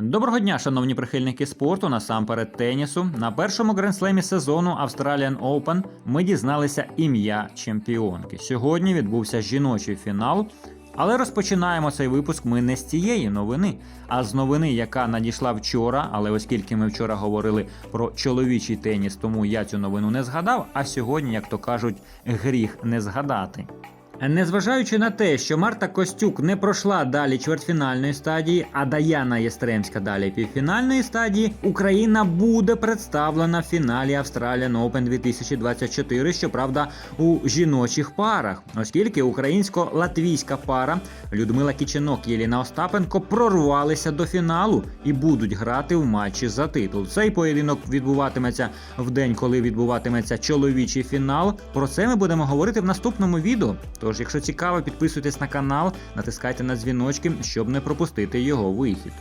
Доброго дня, шановні прихильники спорту, насамперед тенісу. На першому гренслемі сезону Australian Open ми дізналися ім'я чемпіонки. Сьогодні відбувся жіночий фінал. Але розпочинаємо цей випуск ми не з цієї новини, а з новини, яка надійшла вчора. Але оскільки ми вчора говорили про чоловічий теніс, тому я цю новину не згадав. А сьогодні, як то кажуть, гріх не згадати. Незважаючи на те, що Марта Костюк не пройшла далі чвертьфінальної стадії, а Даяна Єстремська далі півфінальної стадії, Україна буде представлена в фіналі Australian Open 2024, щоправда, у жіночих парах, оскільки українсько-латвійська пара Людмила Кіченок і Єліна Остапенко прорвалися до фіналу і будуть грати в матчі за титул. Цей поєдинок відбуватиметься в день, коли відбуватиметься чоловічий фінал. Про це ми будемо говорити в наступному відео. Тож, якщо цікаво, підписуйтесь на канал, натискайте на дзвіночки, щоб не пропустити його вихід.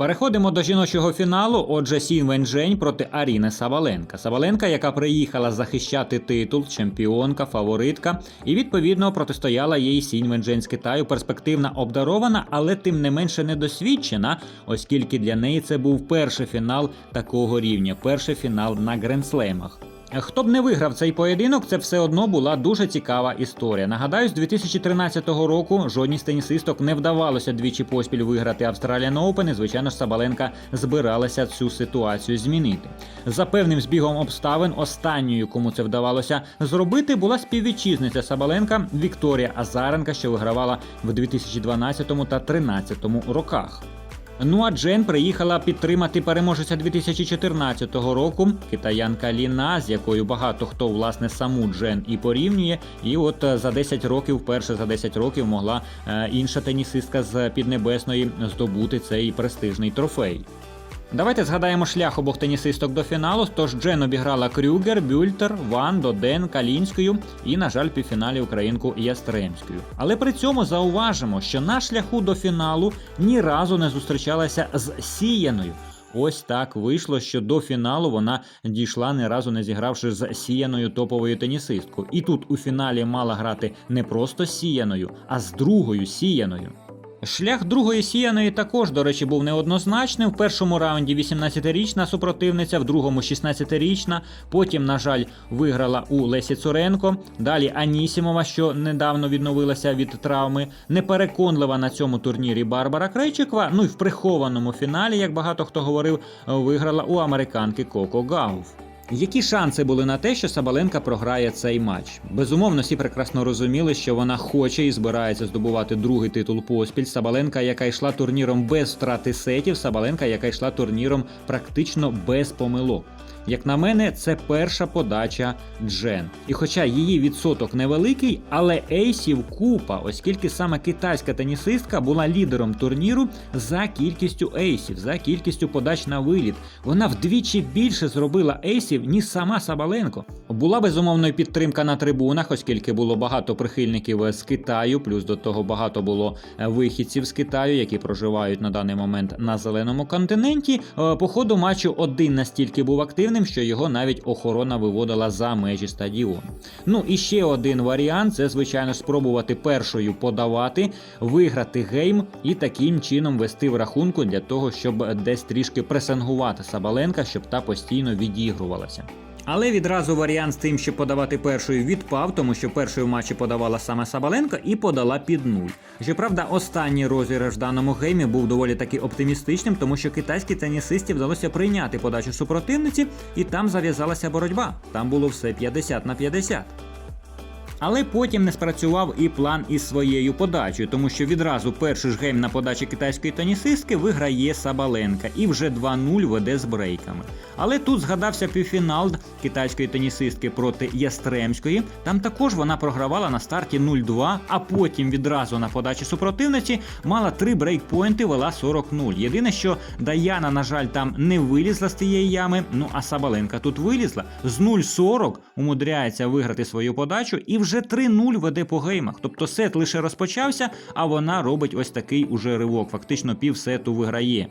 Переходимо до жіночого фіналу. Отже, Сін Венжень проти Аріни Саваленка. Саваленка, яка приїхала захищати титул, чемпіонка, фаворитка, і відповідно протистояла їй Сінь Венжень з Китаю, перспективна обдарована, але тим не менше недосвідчена, оскільки для неї це був перший фінал такого рівня, перший фінал на гренслемах. Хто б не виграв цей поєдинок, це все одно була дуже цікава історія. Нагадаю, з 2013 року жодній з тенісисток не вдавалося двічі поспіль виграти Australian Open, і звичайно ж Сабаленка збиралася цю ситуацію змінити. За певним збігом обставин, останньою, кому це вдавалося зробити, була співвітчизниця Сабаленка Вікторія Азаренка, що вигравала в 2012 та 2013 роках. Ну а Джен приїхала підтримати переможеця 2014 року, китаянка Ліна, з якою багато хто власне саму Джен і порівнює. І от е, за 10 років, вперше за 10 років, могла е, інша тенісистка з Піднебесної здобути цей престижний трофей. Давайте згадаємо шлях обох тенісисток до фіналу. Тож Джен обіграла Крюгер, Бюльтер, Ван, Доден, Калінською і, на жаль, півфіналі українку Ястремською. Але при цьому зауважимо, що на шляху до фіналу ні разу не зустрічалася з Сіяною. Ось так вийшло, що до фіналу вона дійшла ні разу не зігравши з сіяною топовою тенісисткою. І тут у фіналі мала грати не просто сіяною, а з другою сіяною. Шлях другої сіяної також, до речі, був неоднозначним. В першому раунді 18-річна супротивниця, в другому 16-річна. Потім, на жаль, виграла у Лесі Цуренко. Далі Анісімова, що недавно відновилася від травми. Непереконлива на цьому турнірі Барбара Крейчикова. Ну і в прихованому фіналі, як багато хто говорив, виграла у американки Коко Гауф. Які шанси були на те, що Сабаленка програє цей матч? Безумовно, всі прекрасно розуміли, що вона хоче і збирається здобувати другий титул поспіль. Сабаленка, яка йшла турніром без втрати сетів, Сабаленка, яка йшла турніром практично без помилок. Як на мене, це перша подача Джен. І хоча її відсоток невеликий, але ейсів купа, оскільки саме китайська тенісистка була лідером турніру за кількістю ейсів, за кількістю подач на виліт. Вона вдвічі більше зробила ейсів, ніж сама Сабаленко. Була безумовно підтримка на трибунах, оскільки було багато прихильників з Китаю, плюс до того багато було е, вихідців з Китаю, які проживають на даний момент на зеленому континенті. Е, По ходу матчу один настільки був активним, що його навіть охорона виводила за межі стадіону. Ну і ще один варіант це, звичайно, спробувати першою подавати, виграти гейм і таким чином вести в рахунку для того, щоб десь трішки пресингувати Сабаленка, щоб та постійно відігрувалася. Але відразу варіант з тим, щоб подавати першою, відпав, тому що першою матчі подавала саме Сабаленко і подала під нуль. Щоправда, останній розіграш в даному геймі був доволі таки оптимістичним, тому що китайській тенісисті вдалося прийняти подачу супротивниці, і там зав'язалася боротьба. Там було все 50 на 50. Але потім не спрацював і план із своєю подачею, тому що відразу перший ж гейм на подачі китайської тенісистки виграє Сабаленка і вже 2-0 веде з брейками. Але тут згадався півфінал китайської тенісистки проти Ястремської. Там також вона програвала на старті 0-2, а потім відразу на подачі супротивниці мала три брейкпойнти, вела 40-0. Єдине, що Даяна, на жаль, там не вилізла з тієї ями. Ну а Сабаленка тут вилізла з 0-40 умудряється виграти свою подачу і вже 3-0 веде по геймах. Тобто сет лише розпочався, а вона робить ось такий уже ривок. Фактично пів сету виграє.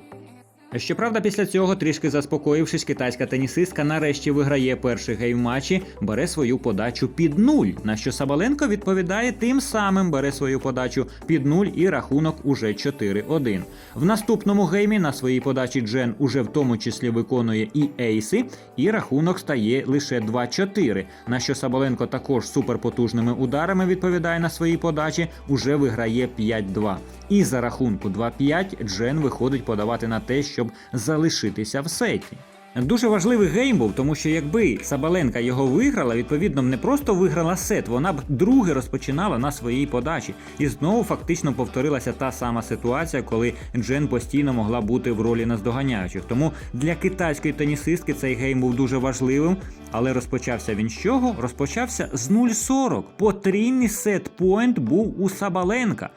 Щоправда, після цього, трішки заспокоївшись, китайська тенісистка нарешті виграє перший гейм матчі, бере свою подачу під нуль. На що Сабаленко відповідає тим самим, бере свою подачу під нуль і рахунок уже 4-1. В наступному геймі на своїй подачі Джен уже в тому числі виконує і ейси, і рахунок стає лише 2-4. На що Сабаленко також суперпотужними ударами відповідає на своїй подачі, уже виграє 5-2. І за рахунку 2-5 Джен виходить подавати на те, щоб залишитися в сеті. Дуже важливий гейм був, тому що якби Сабаленка його виграла, відповідно не просто виграла сет, вона б друге розпочинала на своїй подачі. І знову фактично повторилася та сама ситуація, коли Джен постійно могла бути в ролі наздоганяючих. Тому для китайської тенісистки цей гейм був дуже важливим. Але розпочався він з чого? Розпочався з 0-40. Потрійний сет-поінт був у Сабаленка.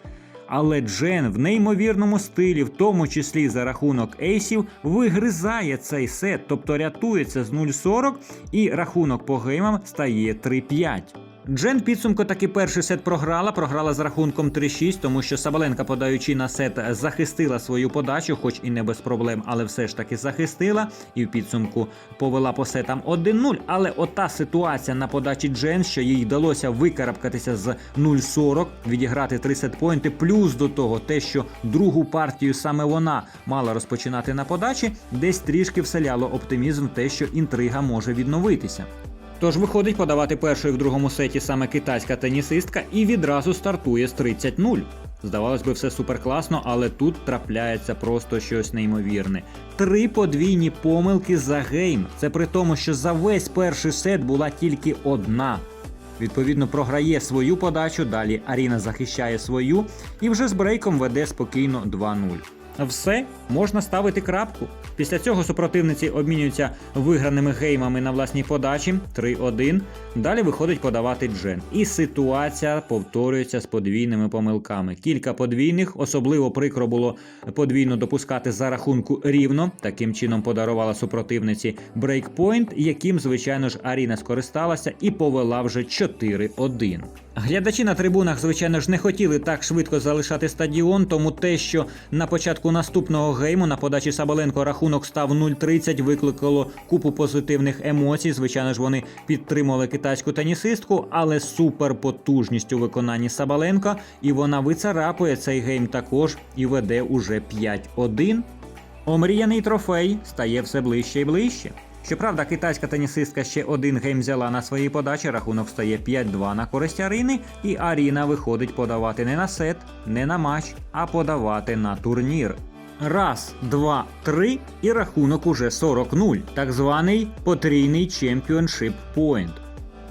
Але Джен в неймовірному стилі, в тому числі за рахунок ейсів, вигризає цей сет, тобто рятується з 0-40 і рахунок по геймам стає 3-5. Джен підсумку таки перший сет програла, програла з рахунком 3-6, тому що Сабаленка, подаючи на сет, захистила свою подачу, хоч і не без проблем, але все ж таки захистила. І в підсумку повела по сетам 1-0. Але ота ситуація на подачі Джен, що їй вдалося викарабкатися з 0-40, відіграти 3 сетпоінти, плюс до того, те, що другу партію саме вона мала розпочинати на подачі, десь трішки вселяло оптимізм те, що інтрига може відновитися. Тож виходить подавати першою в другому сеті саме китайська тенісистка і відразу стартує з 30-0. Здавалось би, все супер класно, але тут трапляється просто щось неймовірне. Три подвійні помилки за гейм. Це при тому, що за весь перший сет була тільки одна. Відповідно, програє свою подачу, далі Аріна захищає свою і вже з брейком веде спокійно 2-0. Все, можна ставити крапку. Після цього супротивниці обмінюються виграними геймами на власній подачі 3-1. Далі виходить подавати Джен. І ситуація повторюється з подвійними помилками. Кілька подвійних, особливо прикро було подвійно допускати за рахунку рівно. Таким чином подарувала супротивниці брейкпойнт, яким, звичайно ж, Аріна скористалася і повела вже 4-1. Глядачі на трибунах, звичайно ж, не хотіли так швидко залишати стадіон, тому те, що на початку наступного гейму на подачі Сабаленко рахунок став 0-30, викликало купу позитивних емоцій. Звичайно ж, вони підтримували китайську тенісистку, але суперпотужність у виконанні Сабаленка, і вона вицарапує цей гейм також і веде уже 5-1. Омріяний трофей стає все ближче і ближче. Щоправда, китайська тенісистка ще один гейм взяла на своїй подачі, рахунок стає 5-2 на користь Аріни, і Аріна виходить подавати не на сет, не на матч, а подавати на турнір. Раз, два, три, і рахунок уже 40-0, так званий потрійний чемпіоншип поінт.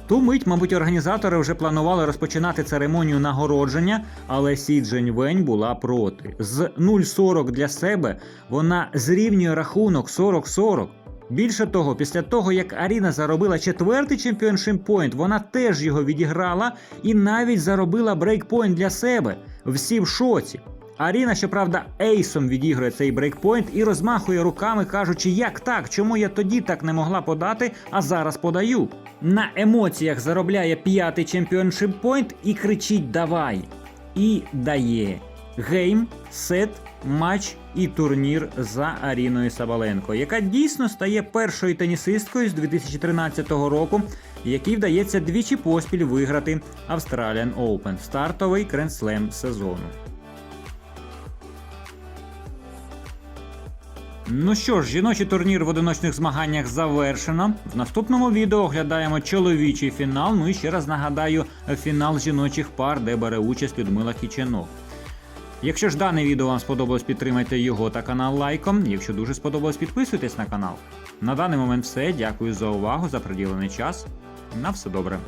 Ту мить, мабуть, організатори вже планували розпочинати церемонію нагородження, але Сі Джень була проти. З 0-40 для себе вона зрівнює рахунок 40-40. Більше того, після того як Аріна заробила четвертий чемпіоншип поінт, вона теж його відіграла і навіть заробила брейкпойнт для себе. Всі в шоці. Аріна, щоправда, ейсом відігрує цей брейкпойнт і розмахує руками, кажучи, як так, чому я тоді так не могла подати, а зараз подаю. На емоціях заробляє п'ятий чемпіоншип пойнт і кричить Давай. І дає. Гейм, сет, матч і турнір за Аріною Сабаленко, яка дійсно стає першою тенісисткою з 2013 року, якій вдається двічі поспіль виграти Australian Open – стартовий кренслем сезону. Ну що ж, жіночий турнір в одиночних змаганнях завершено. В наступному відео оглядаємо чоловічий фінал. Ну і ще раз нагадаю фінал жіночих пар, де бере участь Людмила Кіченок. Якщо ж дане відео вам сподобалось, підтримайте його та канал лайком. Якщо дуже сподобалось, підписуйтесь на канал. На даний момент все. Дякую за увагу, за приділений час. На все добре.